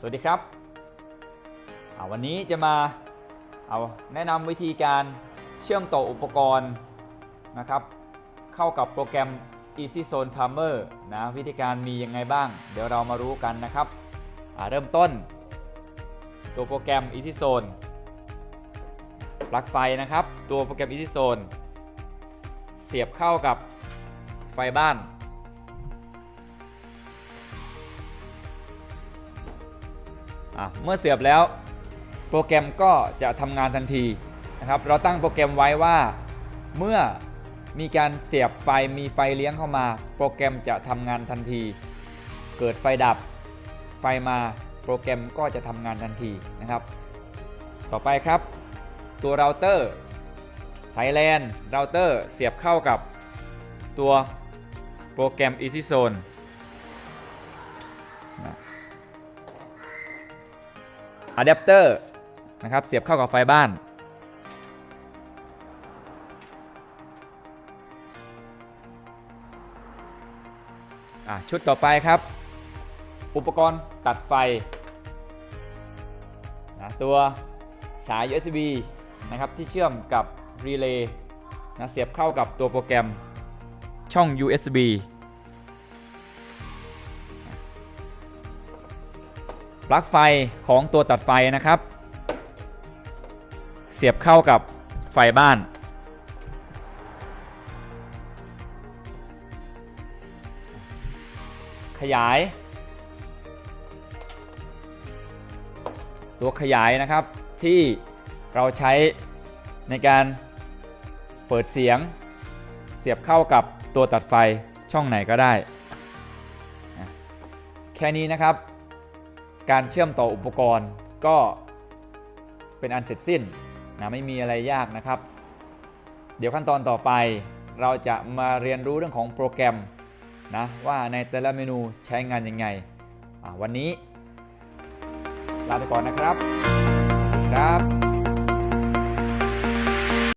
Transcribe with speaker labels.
Speaker 1: สวัสดีครับ วันนี้จะมาเอาแนะนำวิธีการเชื่อมต่ออุปกรณ์นะครับ เข้ากับโปรแกรม Easy Zone Timer นะวิธีการมียังไงบ้าง เดี๋ยวเรามารู้กันนะครับเริ่มต้น ตัวโปรแกรม Easy Zone ปลั๊กไฟนะครับ ตัวโปรแกรม Easy Zone เสียบเข้ากับไฟบ้าน เมื่อเสียบแล้วโปรแกรมก็จะทำงานทันทีนะครับเราตั้งโปรแกรมไว้ว่าเมื่อมีการเสียบไฟมีไฟเลี้ยงเข้ามา โปรแกรมจะทำงานทันที เกิดไฟดับไฟมาโปรแกรมก็จะทำงานทันทีนะครับ ต่อไปครับ ตัวเราเตอร์สายแลนเราเตอร์เสียบเข้ากับตัวโปรแกรม Easy Zone อะแดปเตอร์นะครับเสียบเข้ากับไฟบ้านอะชุดต่อไปครับ อุปกรณ์ตัดไฟนะตัวสาย USB นะครับที่เชื่อมกับรีเลย์นะเสียบเข้ากับตัวโปรแกรมช่อง USB ปลั๊กไฟของตัวตัดไฟนะครับ เสียบเข้ากับไฟบ้าน ขยาย ตัวขยายนะครับที่เราใช้ในการเปิดเสียง เสียบเข้ากับตัวตัดไฟช่องไหนก็ได้ แค่นี้นะครับ การเชื่อมต่ออุปกรณ์ก็เป็นอันเสร็จสิ้นนะไม่มีอะไรยากนะครับ เดี๋ยวขั้นตอนต่อไป เราจะมาเรียนรู้เรื่องของโปรแกรมนะว่าในแต่ละเมนูใช้งานยังไง วันนี้ลาไปก่อนนะครับ ครับ